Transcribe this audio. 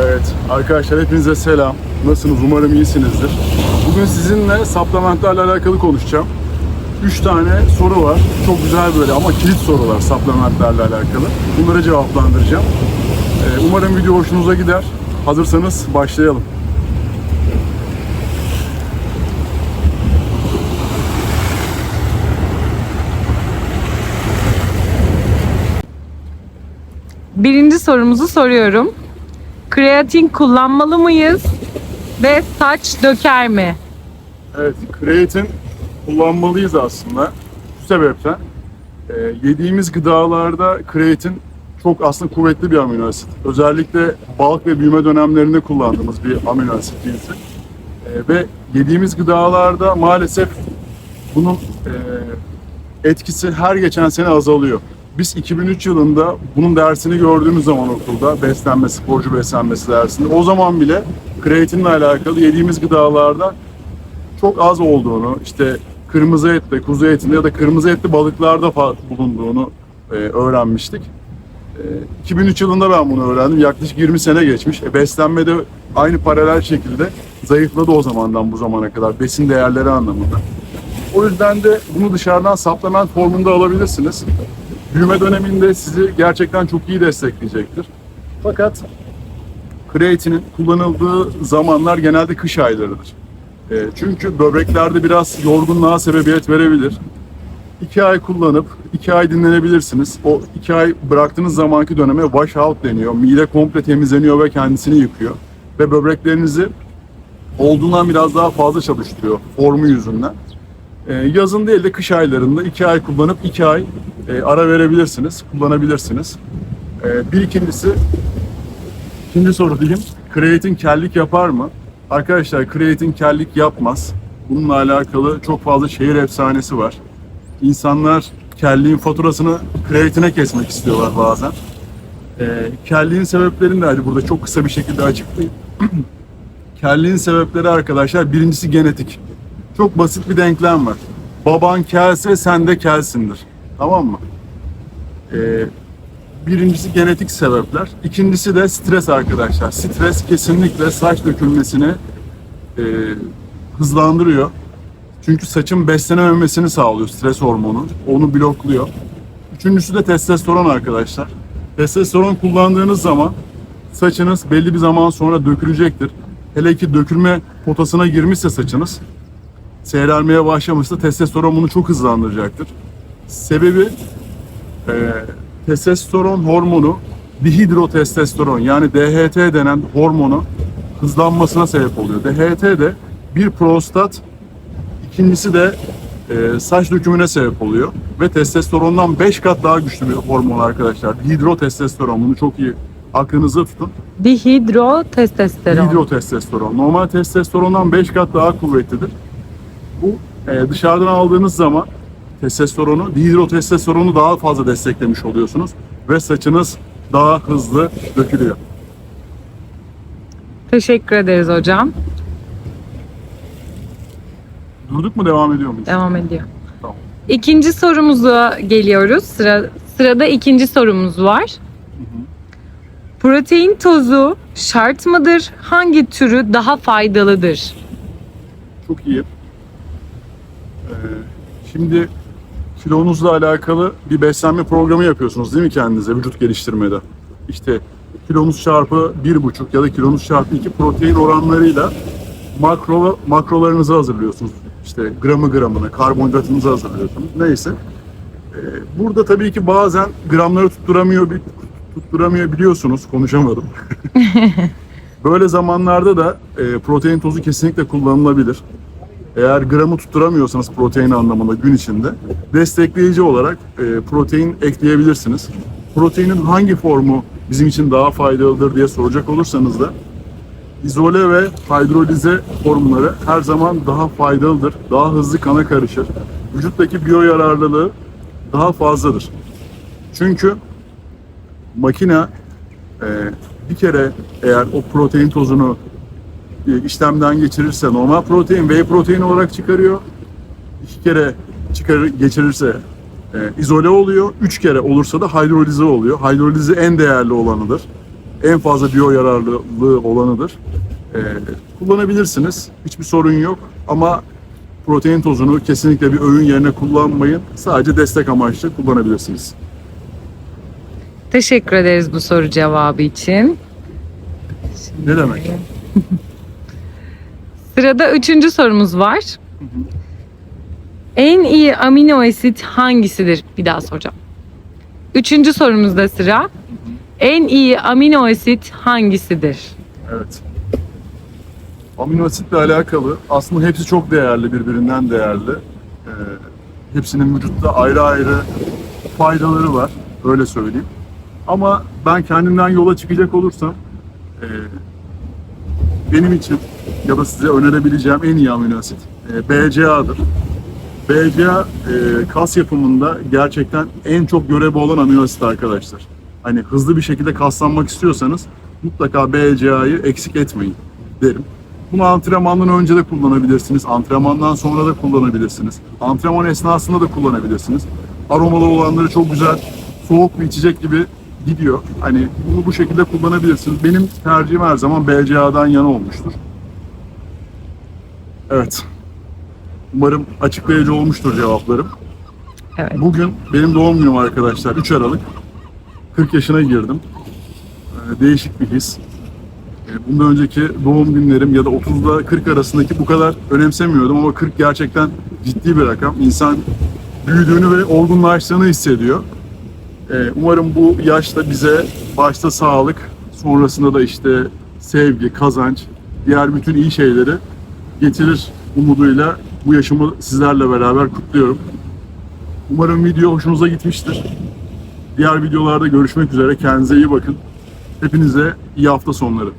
Evet arkadaşlar hepinize selam. Nasılsınız? Umarım iyisinizdir. Bugün sizinle supplementlerle alakalı konuşacağım. 3 tane soru var. Çok güzel böyle ama kilit sorular supplementlerle alakalı. Bunları cevaplandıracağım. Ee, umarım video hoşunuza gider. Hazırsanız başlayalım. Birinci sorumuzu soruyorum. Kreatin kullanmalı mıyız? Ve saç döker mi? Evet, kreatin kullanmalıyız aslında. Şu sebepten. e, yediğimiz gıdalarda kreatin çok aslında kuvvetli bir amino asit. Özellikle balık ve büyüme dönemlerinde kullandığımız bir amino asit cinsi. E, ve yediğimiz gıdalarda maalesef bunun e, etkisi her geçen sene azalıyor. Biz 2003 yılında bunun dersini gördüğümüz zaman okulda beslenme, sporcu beslenmesi dersinde o zaman bile kreatinle alakalı yediğimiz gıdalarda çok az olduğunu, işte kırmızı etle, kuzu etinde ya da kırmızı etli balıklarda bulunduğunu e, öğrenmiştik. E, 2003 yılında ben bunu öğrendim. Yaklaşık 20 sene geçmiş. E, beslenmede aynı paralel şekilde zayıfladı o zamandan bu zamana kadar besin değerleri anlamında. O yüzden de bunu dışarıdan supplement formunda alabilirsiniz. Büyüme döneminde sizi gerçekten çok iyi destekleyecektir. Fakat kreatinin kullanıldığı zamanlar genelde kış aylarıdır. E, çünkü böbreklerde biraz yorgunluğa sebebiyet verebilir. İki ay kullanıp iki ay dinlenebilirsiniz. O iki ay bıraktığınız zamanki döneme wash out deniyor. Mide komple temizleniyor ve kendisini yıkıyor. Ve böbreklerinizi olduğundan biraz daha fazla çalıştırıyor formu yüzünden. E, yazın değil de kış aylarında iki ay kullanıp iki ay e, ara verebilirsiniz, kullanabilirsiniz. E, bir ikincisi İkinci soru diyeyim. Kreatin kellik yapar mı? Arkadaşlar kreatin kellik yapmaz. Bununla alakalı çok fazla şehir efsanesi var. İnsanlar kelliğin faturasını kreatine kesmek istiyorlar bazen. Ee, kelliğin sebeplerini de hadi burada çok kısa bir şekilde açıklayayım. kelliğin sebepleri arkadaşlar birincisi genetik. Çok basit bir denklem var. Baban kelse sen de kelsindir. Tamam mı? Ee, Birincisi genetik sebepler. İkincisi de stres arkadaşlar. Stres kesinlikle saç dökülmesini e, hızlandırıyor. Çünkü saçın beslenememesini sağlıyor stres hormonu. Onu blokluyor. Üçüncüsü de testosteron arkadaşlar. Testosteron kullandığınız zaman saçınız belli bir zaman sonra dökülecektir. Hele ki dökülme potasına girmişse saçınız seyrelmeye başlamışsa testosteron bunu çok hızlandıracaktır. Sebebi e, testosteron hormonu dihidrotestosteron yani DHT denen hormonu hızlanmasına sebep oluyor. DHT de bir prostat, ikincisi de e, saç dökümüne sebep oluyor. Ve testosterondan 5 kat daha güçlü bir hormon arkadaşlar. Dihidrotestosteron bunu çok iyi aklınızda tutun. Dihidrotestosteron. Dihidrotestosteron. Normal testosterondan 5 kat daha kuvvetlidir. Bu e, dışarıdan aldığınız zaman testosteronu, dihidrotestosteronu daha fazla desteklemiş oluyorsunuz ve saçınız daha hızlı dökülüyor. Teşekkür ederiz hocam. Durduk mu devam ediyor muyuz? Devam ediyor. Tamam. İkinci sorumuza geliyoruz. Sıra, sırada ikinci sorumuz var. Protein tozu şart mıdır? Hangi türü daha faydalıdır? Çok iyi. Ee, şimdi kilonuzla alakalı bir beslenme programı yapıyorsunuz değil mi kendinize vücut geliştirmede? İşte kilonuz çarpı bir buçuk ya da kilonuz çarpı iki protein oranlarıyla makro makrolarınızı hazırlıyorsunuz. İşte gramı gramına, karbonhidratınızı hazırlıyorsunuz. Neyse. Ee, burada tabii ki bazen gramları tutturamıyor, tutturamıyor biliyorsunuz. Konuşamadım. Böyle zamanlarda da e, protein tozu kesinlikle kullanılabilir. Eğer gramı tutturamıyorsanız protein anlamında gün içinde destekleyici olarak e, protein ekleyebilirsiniz. Proteinin hangi formu bizim için daha faydalıdır diye soracak olursanız da izole ve hidrolize formları her zaman daha faydalıdır. Daha hızlı kana karışır. Vücuttaki biyo yararlılığı daha fazladır. Çünkü makine e, bir kere eğer o protein tozunu işlemden geçirirse normal protein, whey protein olarak çıkarıyor. İki kere çıkarır, geçirirse e, izole oluyor. Üç kere olursa da hidrolize oluyor. Hidrolize en değerli olanıdır. en fazla biyo yararlılığı olanıdır. Ee, kullanabilirsiniz. Hiçbir sorun yok. Ama protein tozunu kesinlikle bir öğün yerine kullanmayın. Sadece destek amaçlı kullanabilirsiniz. Teşekkür ederiz bu soru cevabı için. Ne demek? Sırada üçüncü sorumuz var. En iyi amino asit hangisidir? Bir daha soracağım. Üçüncü sorumuzda sıra. En iyi amino asit hangisidir? Evet. Amino asitle alakalı aslında hepsi çok değerli, birbirinden değerli. Ee, hepsinin vücutta ayrı ayrı faydaları var, öyle söyleyeyim. Ama ben kendimden yola çıkacak olursam e, benim için ya da size önerebileceğim en iyi amino asit e, BCA'dır. BCA e, kas yapımında gerçekten en çok görevi olan amino asit arkadaşlar. Hani hızlı bir şekilde kaslanmak istiyorsanız mutlaka BCA'yı eksik etmeyin derim. Bunu antrenmandan önce de kullanabilirsiniz, antrenmandan sonra da kullanabilirsiniz. Antrenman esnasında da kullanabilirsiniz. Aromalı olanları çok güzel, soğuk bir içecek gibi gidiyor. Hani bunu bu şekilde kullanabilirsiniz. Benim tercihim her zaman BCA'dan yana olmuştur. Evet. Umarım açıklayıcı olmuştur cevaplarım. Evet. Bugün benim doğum günüm arkadaşlar. 3 Aralık. 40 yaşına girdim. Ee, Değişik bir his. Ee, Bundan önceki doğum günlerim ya da 30'da 40 arasındaki bu kadar önemsemiyordum ama 40 gerçekten ciddi bir rakam. İnsan büyüdüğünü ve olgunlaştığını hissediyor. Ee, Umarım bu yaşta bize başta sağlık, sonrasında da işte sevgi, kazanç, diğer bütün iyi şeyleri getirir umuduyla bu yaşımı sizlerle beraber kutluyorum. Umarım video hoşunuza gitmiştir. Diğer videolarda görüşmek üzere. Kendinize iyi bakın. Hepinize iyi hafta sonları.